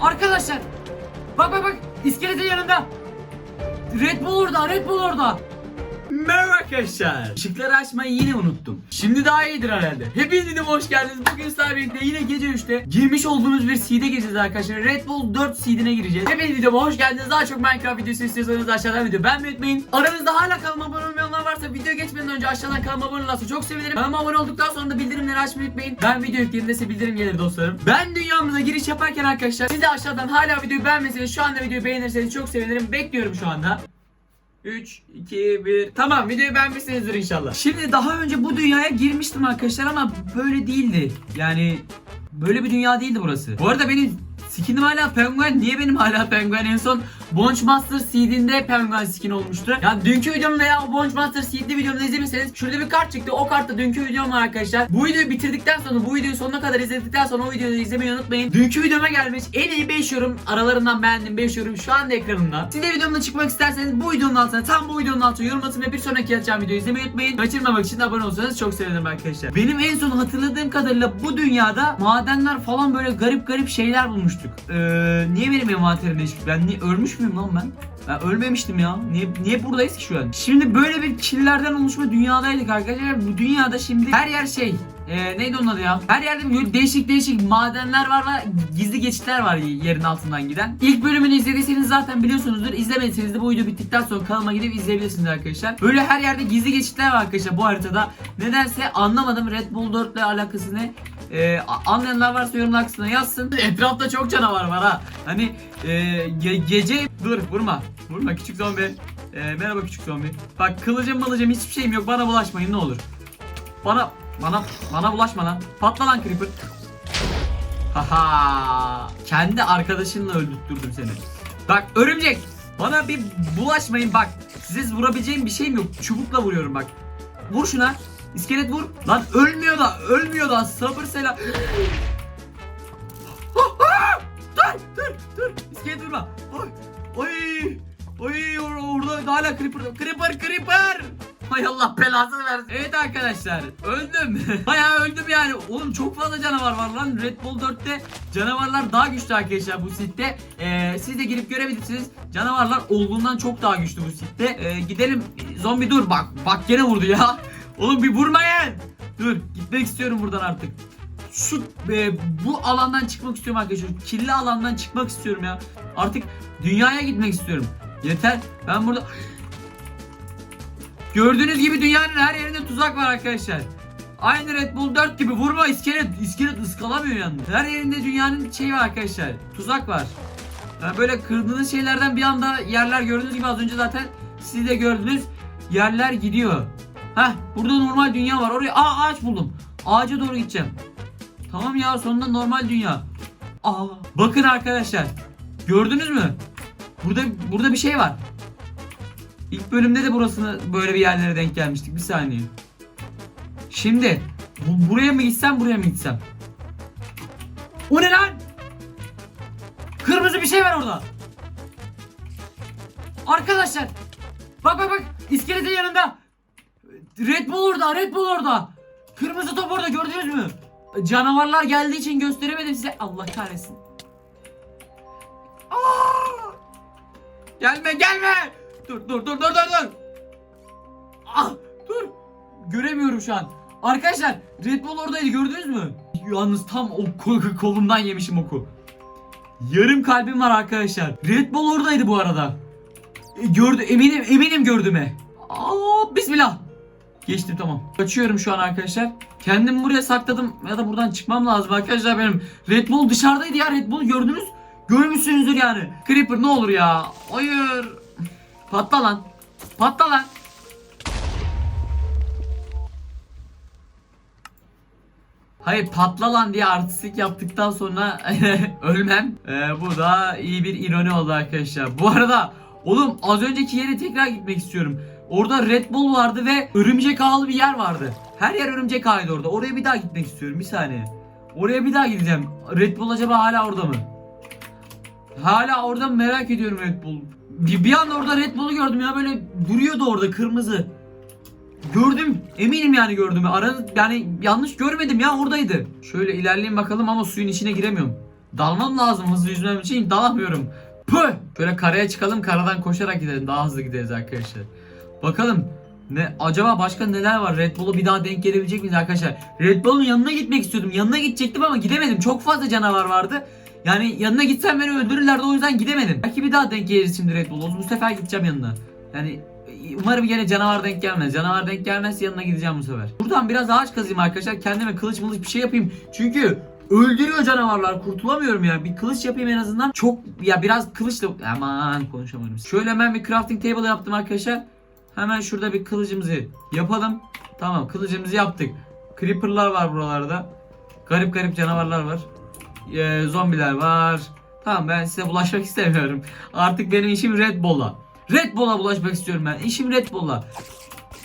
Arkadaşlar. Bak bak bak. İskeletin yanında. Red Bull orada. Red Bull orada. Merhaba arkadaşlar. Işıkları açmayı yine unuttum. Şimdi daha iyidir herhalde. Hepiniz videoma hoş geldiniz. Bugün sizlerle birlikte yine gece 3'te girmiş olduğumuz bir seed'e gireceğiz arkadaşlar. Red Bull 4 seed'ine gireceğiz. Hepiniz videoma hoş geldiniz. Daha çok Minecraft videosu istiyorsanız aşağıdan video beğenmeyi unutmayın. Aranızda hala kanalıma abone olmayanlar varsa video geçmeden önce aşağıdan kanalıma abone olursa çok sevinirim. Kanalıma abone olduktan sonra da bildirimleri açmayı unutmayın. Ben video yüklediğimde size bildirim gelir dostlarım. Ben dünyamıza giriş yaparken arkadaşlar siz de aşağıdan hala videoyu beğenmeseniz şu anda videoyu beğenirseniz çok sevinirim. Bekliyorum şu anda. 3, 2, 1. Tamam videoyu beğenmişsinizdir inşallah. Şimdi daha önce bu dünyaya girmiştim arkadaşlar ama böyle değildi. Yani böyle bir dünya değildi burası. Bu arada benim skinim hala penguen. Niye benim hala penguen? En son Bonch Master Seed'inde penguen skin olmuştu. Yani dünkü videomu veya o Bonch Master Seed'li videomu izlemişseniz şurada bir kart çıktı. O kartta dünkü videom var arkadaşlar. Bu videoyu bitirdikten sonra bu videoyu sonuna kadar izledikten sonra o videoyu izlemeyi unutmayın. Dünkü videoma gelmiş en iyi 5 yorum aralarından beğendim 5 yorum şu anda ekranımda. Siz de videomda çıkmak isterseniz bu videonun altına tam bu videonun altına yorum atın ve bir sonraki atacağım videoyu izlemeyi unutmayın. Kaçırmamak için abone olsanız çok sevinirim arkadaşlar. Benim en son hatırladığım kadarıyla bu dünyada madenler falan böyle garip garip şeyler bulmuştuk. Ee, niye benim envanterimde hiç ben niye ölmüş lan ben? Ben ölmemiştim ya. Niye, niye buradayız ki şu an? Şimdi böyle bir killerden oluşma dünyadaydık arkadaşlar. Bu dünyada şimdi her yer şey. Ee, neydi onun adı ya? Her yerde böyle değişik değişik madenler var ve gizli geçitler var yerin altından giden. İlk bölümünü izlediyseniz zaten biliyorsunuzdur. İzlemediyseniz de bu video bittikten sonra kanalıma gidip izleyebilirsiniz arkadaşlar. Böyle her yerde gizli geçitler var arkadaşlar bu haritada. Nedense anlamadım Red Bull 4 ile alakası ne? Ee, anlayanlar varsa yorumlar kısmına yazsın. Etrafta çok canavar var ha. Hani e, ge- gece... Dur vurma. Vurma küçük zombi. Ee, merhaba küçük zombi. Bak kılıcım malıcım hiçbir şeyim yok. Bana bulaşmayın ne olur. Bana bana bana bulaşma lan. Patla lan creeper. Haha. Kendi arkadaşınla öldürttürdüm seni. Bak örümcek. Bana bir bulaşmayın bak. Size vurabileceğim bir şeyim yok. Çubukla vuruyorum bak. Vur şuna. İskelet vur. Lan ölmüyor da ölmüyor da sabır selam. dur dur dur. İskelet vurma. Oy. Oy. Oy or- orada hala creeper. Creeper creeper. Hay Allah belasını versin. Evet arkadaşlar öldüm. Bayağı öldüm yani. Oğlum çok fazla canavar var lan. Red Bull 4'te canavarlar daha güçlü arkadaşlar bu sitte. Ee, siz de girip görebilirsiniz. Canavarlar olduğundan çok daha güçlü bu sitte. Ee, gidelim. Zombi dur bak. Bak gene vurdu ya. Oğlum bir vurmayın. Dur gitmek istiyorum buradan artık. Şu e, bu alandan çıkmak istiyorum arkadaşlar. Kirli alandan çıkmak istiyorum ya. Artık dünyaya gitmek istiyorum. Yeter. Ben burada Gördüğünüz gibi dünyanın her yerinde tuzak var arkadaşlar. Aynı Red Bull 4 gibi vurma iskelet iskelet ıskalamıyor yalnız. Her yerinde dünyanın şeyi var arkadaşlar. Tuzak var. Yani böyle kırdığınız şeylerden bir anda yerler gördüğünüz gibi az önce zaten siz de gördünüz. Yerler gidiyor. Heh burada normal dünya var. Oraya aa ağaç buldum. Ağaca doğru gideceğim. Tamam ya sonunda normal dünya. Aa bakın arkadaşlar. Gördünüz mü? Burada burada bir şey var. İlk bölümde de burasını böyle bir yerlere denk gelmiştik. Bir saniye. Şimdi bu, buraya mı gitsem buraya mı gitsem? O ne lan? Kırmızı bir şey var orada. Arkadaşlar. Bak bak bak. İskeletin yanında. Red Bull orada. Red Bull orada. Kırmızı top orada gördünüz mü? Canavarlar geldiği için gösteremedim size. Allah kahretsin. Aa! Gelme gelme. Dur dur dur dur dur dur. Ah dur. Göremiyorum şu an. Arkadaşlar Red Bull oradaydı gördünüz mü? Yalnız tam o kol- kolumdan yemişim oku. Yarım kalbim var arkadaşlar. Red Bull oradaydı bu arada. E, gördü eminim eminim gördüğüme. Aa bismillah. Geçtim tamam. Kaçıyorum şu an arkadaşlar. Kendimi buraya sakladım ya da buradan çıkmam lazım arkadaşlar benim. Red Bull dışarıdaydı ya Red Bull gördünüz. Görmüşsünüzdür yani. Creeper ne olur ya. Hayır. Patla lan. Patla lan. Hayır patla lan diye artistik yaptıktan sonra ölmem. Ee, bu da iyi bir ironi oldu arkadaşlar. Bu arada oğlum az önceki yere tekrar gitmek istiyorum. Orada Red Bull vardı ve örümcek ağlı bir yer vardı. Her yer örümcek ağıydı orada. Oraya bir daha gitmek istiyorum. Bir saniye. Oraya bir daha gideceğim. Red Bull acaba hala orada mı? Hala orada mı merak ediyorum Red Bull. Bir, bir anda orada Red Bull'u gördüm ya böyle duruyordu orada kırmızı. Gördüm. Eminim yani gördüm. Ara, yani yanlış görmedim ya oradaydı. Şöyle ilerleyeyim bakalım ama suyun içine giremiyorum. Dalmam lazım hızlı yüzmem için dalamıyorum. Püh! Şöyle karaya çıkalım karadan koşarak gidelim daha hızlı gideriz arkadaşlar. Bakalım ne acaba başka neler var? Red Bull'a bir daha denk gelebilecek miyiz arkadaşlar? Red Bull'un yanına gitmek istiyordum. Yanına gidecektim ama gidemedim. Çok fazla canavar vardı. Yani yanına gitsem beni öldürürlerdi o yüzden gidemedim. Belki bir daha denk geliriz şimdi Red Bull'a. Bu sefer gideceğim yanına. Yani umarım yine canavar denk gelmez. Canavar denk gelmezse yanına gideceğim bu sefer. Buradan biraz ağaç kazayım arkadaşlar. Kendime kılıç mılıç bir şey yapayım. Çünkü öldürüyor canavarlar. Kurtulamıyorum ya. Bir kılıç yapayım en azından. Çok ya biraz kılıçla aman konuşamıyorum. Şöyle hemen bir crafting table yaptım arkadaşlar. Hemen şurada bir kılıcımızı yapalım. Tamam kılıcımızı yaptık. Creeper'lar var buralarda. Garip garip canavarlar var. Ee, zombiler var. Tamam ben size bulaşmak istemiyorum. Artık benim işim Red Bull'la. Red Bull'a bulaşmak istiyorum ben. İşim Red Bull'la.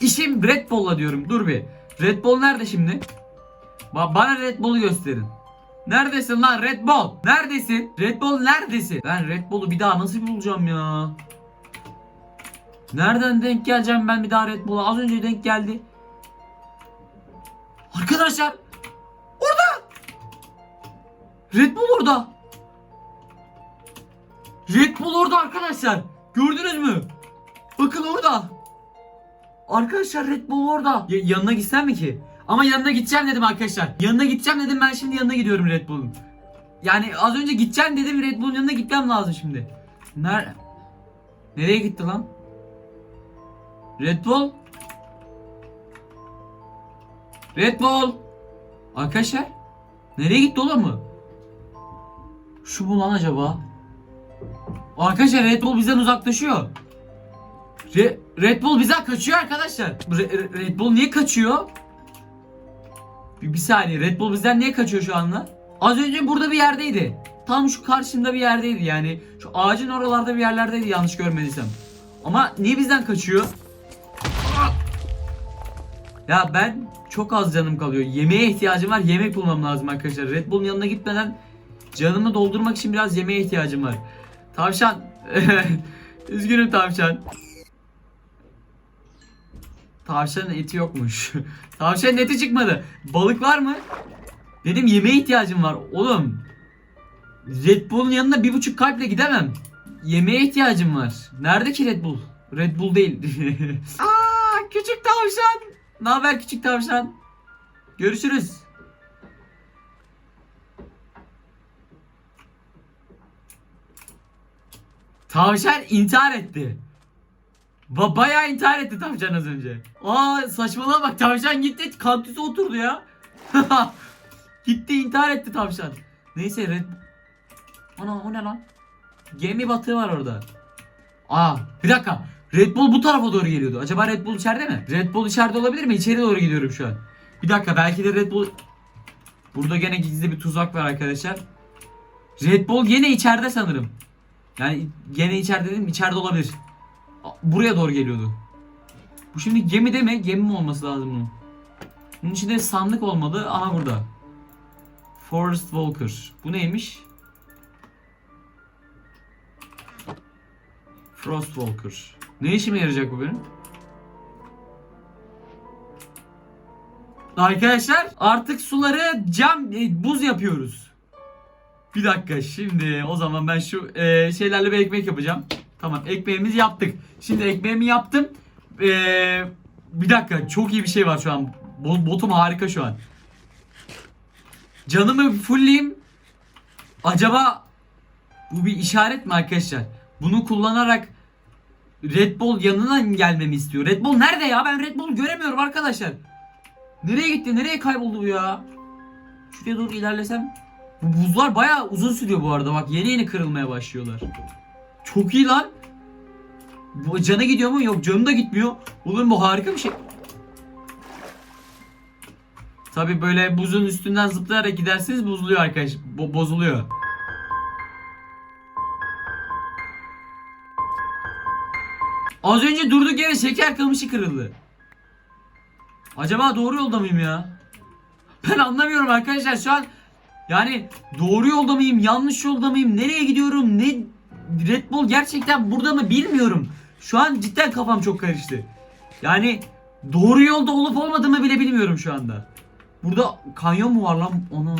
İşim Red Bull'la diyorum. Dur bir. Red Bull nerede şimdi? Ba- bana Red Bull'u gösterin. Neredesin lan Red Bull? Neredesin? Red Bull neredesin? Ben Red Bull'u bir daha nasıl bulacağım ya? Nereden denk geleceğim ben bir daha Red Bull'a? Az önce denk geldi. Arkadaşlar. Red Bull orada. Red Bull orada arkadaşlar. Gördünüz mü? Bakın orada. Arkadaşlar Red Bull orada. Ya- yanına gitsem mi ki? Ama yanına gideceğim dedim arkadaşlar. Yanına gideceğim dedim ben şimdi yanına gidiyorum Red Bull'un. Yani az önce gideceğim dedim Red Bull'un yanına gitmem lazım şimdi. Ner Nereye gitti lan? Red Bull? Red Bull? Arkadaşlar? Nereye gitti oğlum mu? Şu mu lan acaba? Arkadaşlar Red Bull bizden uzaklaşıyor. Re- Red Bull bizden kaçıyor arkadaşlar. Re- Re- Red Bull niye kaçıyor? Bir, bir saniye Red Bull bizden niye kaçıyor şu anda? Az önce burada bir yerdeydi. Tam şu karşımda bir yerdeydi yani. Şu ağacın oralarda bir yerlerdeydi yanlış görmediysem. Ama niye bizden kaçıyor? Ya ben çok az canım kalıyor. Yemeğe ihtiyacım var. Yemek bulmam lazım arkadaşlar. Red Bull'un yanına gitmeden canımı doldurmak için biraz yemeğe ihtiyacım var. Tavşan. Üzgünüm tavşan. Tavşanın eti yokmuş. Tavşanın eti çıkmadı. Balık var mı? Benim yemeğe ihtiyacım var. Oğlum. Red Bull'un yanına bir buçuk kalple gidemem. Yemeğe ihtiyacım var. Nerede ki Red Bull? Red Bull değil. Aa, küçük tavşan. Ne haber küçük tavşan? Görüşürüz. Tavşan intihar etti. Ba bayağı intihar etti tavşan az önce. Aa saçmalığa bak tavşan gitti kaktüse oturdu ya. gitti intihar etti tavşan. Neyse Red... Ana o ne lan? Gemi batığı var orada. Aa bir dakika. Red Bull bu tarafa doğru geliyordu. Acaba Red Bull içeride mi? Red Bull içeride olabilir mi? İçeri doğru gidiyorum şu an. Bir dakika belki de Red Bull... Burada gene gizli bir tuzak var arkadaşlar. Red Bull yine içeride sanırım. Yani gene içeride dedim içeride olabilir. Buraya doğru geliyordu. Bu şimdi gemide mi? Gemi mi olması lazım bunun? Bunun içinde sandık olmalı. Aha burada. Forest Walker. Bu neymiş? Frost Walker. Ne işime yarayacak bu benim? Arkadaşlar artık suları cam e, buz yapıyoruz. Bir dakika şimdi o zaman ben şu e, şeylerle bir ekmek yapacağım. Tamam ekmeğimizi yaptık. Şimdi ekmeğimi yaptım. E, bir dakika çok iyi bir şey var şu an. Bo- botum harika şu an. Canımı fullleyeyim. Acaba bu bir işaret mi arkadaşlar? Bunu kullanarak Red Bull yanına gelmemi istiyor. Red Bull nerede ya? Ben Red Bull'u göremiyorum arkadaşlar. Nereye gitti? Nereye kayboldu bu ya? Şuraya doğru ilerlesem. Bu buzlar bayağı uzun sürüyor bu arada. Bak yeni yeni kırılmaya başlıyorlar. Çok iyi lan. Bu canı gidiyor mu? Yok canı da gitmiyor. Oğlum bu harika bir şey. Tabi böyle buzun üstünden zıplayarak giderseniz bozuluyor arkadaş. Bo- bozuluyor. Az önce durduk yere şeker kamışı kırıldı. Acaba doğru yolda mıyım ya? Ben anlamıyorum arkadaşlar şu an yani doğru yolda mıyım, yanlış yolda mıyım, nereye gidiyorum, ne Red Bull gerçekten burada mı bilmiyorum. Şu an cidden kafam çok karıştı. Yani doğru yolda olup olmadığımı bile bilmiyorum şu anda. Burada kanyon mu var lan? Ana.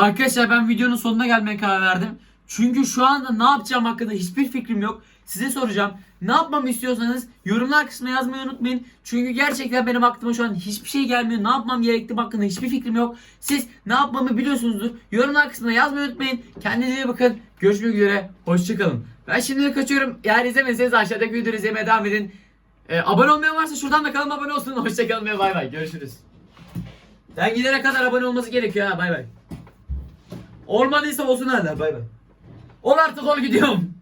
Arkadaşlar ben videonun sonuna gelmeye karar verdim. Çünkü şu anda ne yapacağım hakkında hiçbir fikrim yok. Size soracağım. Ne yapmamı istiyorsanız yorumlar kısmına yazmayı unutmayın. Çünkü gerçekten benim aklıma şu an hiçbir şey gelmiyor. Ne yapmam gerektiği hakkında hiçbir fikrim yok. Siz ne yapmamı biliyorsunuzdur. Yorumlar kısmına yazmayı unutmayın. Kendinize iyi bakın. Görüşmek üzere. Hoşçakalın. Ben şimdi kaçıyorum. Eğer izlemediyseniz aşağıdaki videoyu izlemeye devam edin. Ee, abone olmayan varsa şuradan da kanalıma abone olsun. Hoşçakalın ve bay bay. Görüşürüz. Ben gidene kadar abone olması gerekiyor ha. Bay bay. Olmadıysa olsun hala. Bay bay. Ol artık ol gidiyorum.